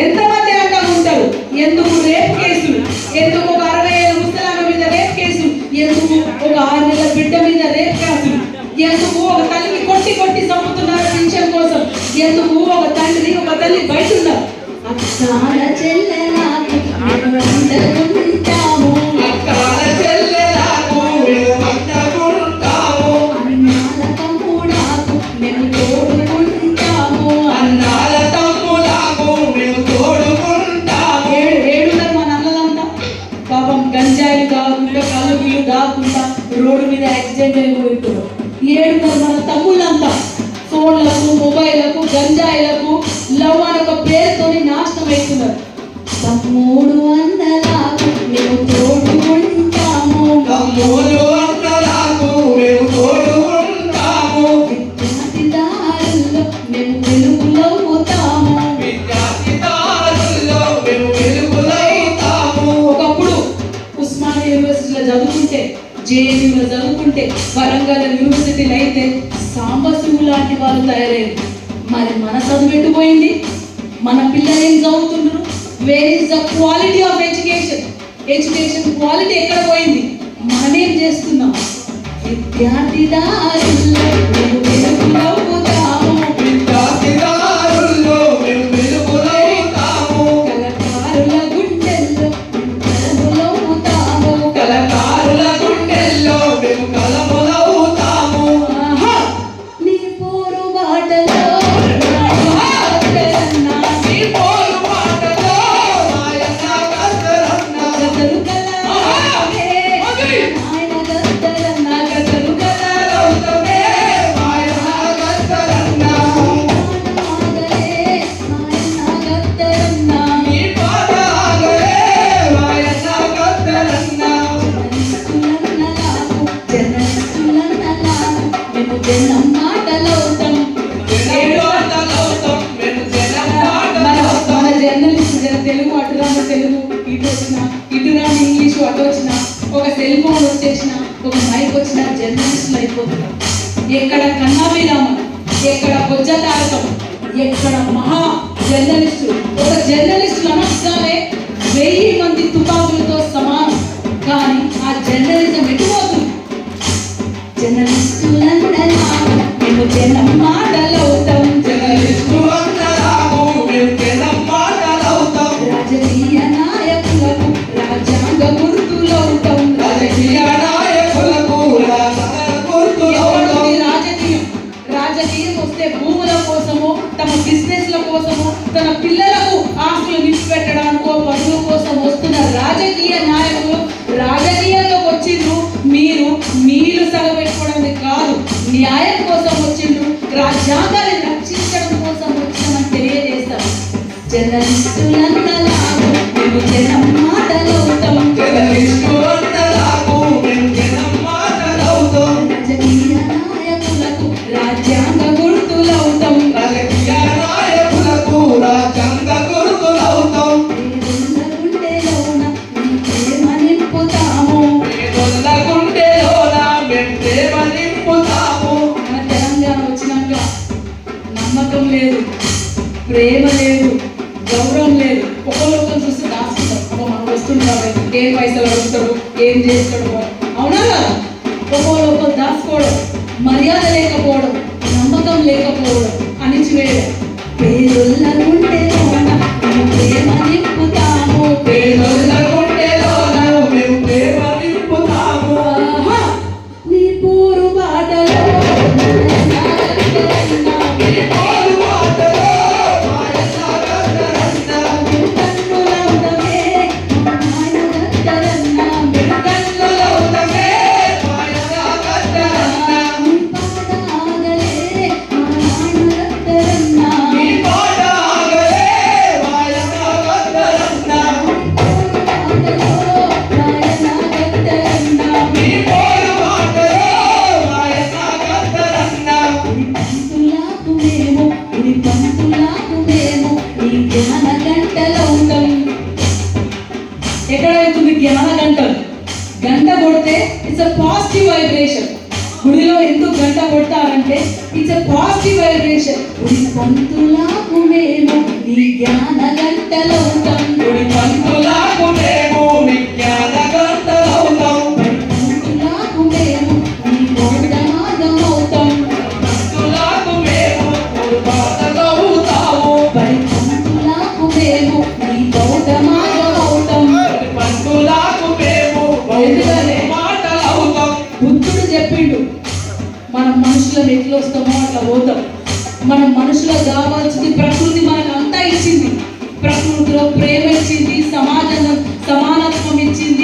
ఎంతమంది అండ ఉంటారు? ఎందుకు రేపు కేసులు? ఎందుకు ఒక అరవై ఏళ్ళ ముసలామ మీద రేపు కేసులు? ఎందుకు ఒక ఆరు నెలల బిడ్డ మీద రేపు కేసులు? ఎందుకు ఒక తల్లిని కొట్టి కొట్టి చంపుతున్నారు పింఛన్ కోసం? ఎందుకు ఒక తండ్రి ఒక తల్లి బయట ఉన్నారు అక్కాల చెల్లెలకు ఉంటాము. మీద యాక్సిడెంట్ అయిపోతున్నారు మన తమ్ముళ్ళంతా ఫోన్లకు మొబైల్లకు గంజాయిలకు లవ్ అనే ఒక పేరుతోని నాశనం అవుతున్నారు తమ్ముడు అన్నలకు మేము తోడు ఉంటాము చదువుకుంటే వరంగల్ యూనివర్సిటీలో అయితే సాంబశివు లాంటి వాళ్ళు తయారయ్యారు. మరి మన చదువు ఎట్టుపోయింది మన పిల్లలు ఏం చదువుతున్నారు where is the quality of education education quality ఎక్కడ పోయింది? మనమేం చేస్తున్నాం? విద్యార్థిదారుల్లో తెలుగు అటు రాని తెలుగు ఇటు వచ్చిన ఇటు రాని ఇంగ్లీషు అటు వచ్చిన ఒక సెల్ ఫోన్ వచ్చేసిన ఒక మైక్ వచ్చిన జర్నలిస్టులు అయిపోతున్నారు ఎక్కడ కన్నాభిరామన్ ఎక్కడ బొజ్జ తారకం ఎక్కడ మహా జర్నలిస్టు ఒక జర్నలిస్టులు అనగానే వెయ్యి మంది తుపాకులతో సమానం కానీ ఆ జర్నలిజం ఎటుపోతుంది జర్నలిస్టులందరూ మేము జనం మాటలవుతాం జర్నలిస్టులందరూ మేము జనం వస్తే భూముల కోసము తమ బిజినెస్ల కోసము తన పిల్లలకు ఆస్తులు విడిచిపెట్టడానికో పనుల కోసం వస్తున్న రాజకీయ నాయకులు రాజకీయ వచ్చిండ్రు మీరు మీరు సెలవు పెట్టుకోవడానికి కాదు న్యాయం కోసం వచ్చిండ్రు రాజ్యాంగాన్ని రక్షించడం కోసం వచ్చినామని తెలియజేస్తాం. జర్నలిస్టులంతా జనం మాటలు గుండెలోన మేము ప్రేమ నింపుతాము మన తెలంగాణ వచ్చినాక నమ్మకం లేదు ప్రేమ లేదు గౌరవం లేదు. ఒకరికొకరు చూసి దాచుకుంటాం అబ్బా మనం వస్తుంటారు ఏం పైసలు అడుగుతాడు ఏం చేస్తాడు అవునా కదా? ఒకరు దాచుకోవడం మర్యాద లేకపోవడం నమ్మకం లేకపోవడం అణిచివేయడం. పేరున్న కొడితే ఇట్స్ అ పాజిటివ్ వైబ్రేషన్ గుడిలో ఎందుకు గంట కొడతారంటే ఇట్స్ అ పాజిటివ్ వైబ్రేషన్ గుడి పంతులాకు మేము నీ జ్ఞాన గంటలవుతాం గుడి పంతులాకు మేము విజ్ఞాన మనం మనుషులం ఎట్లా వస్తామో అట్లా పోతాం. మనం మనుషులకు కావాల్సింది ప్రకృతి మనకు అంతా ఇచ్చింది. ప్రకృతిలో ప్రేమ ఇచ్చింది సమాజం సమానత్వం ఇచ్చింది.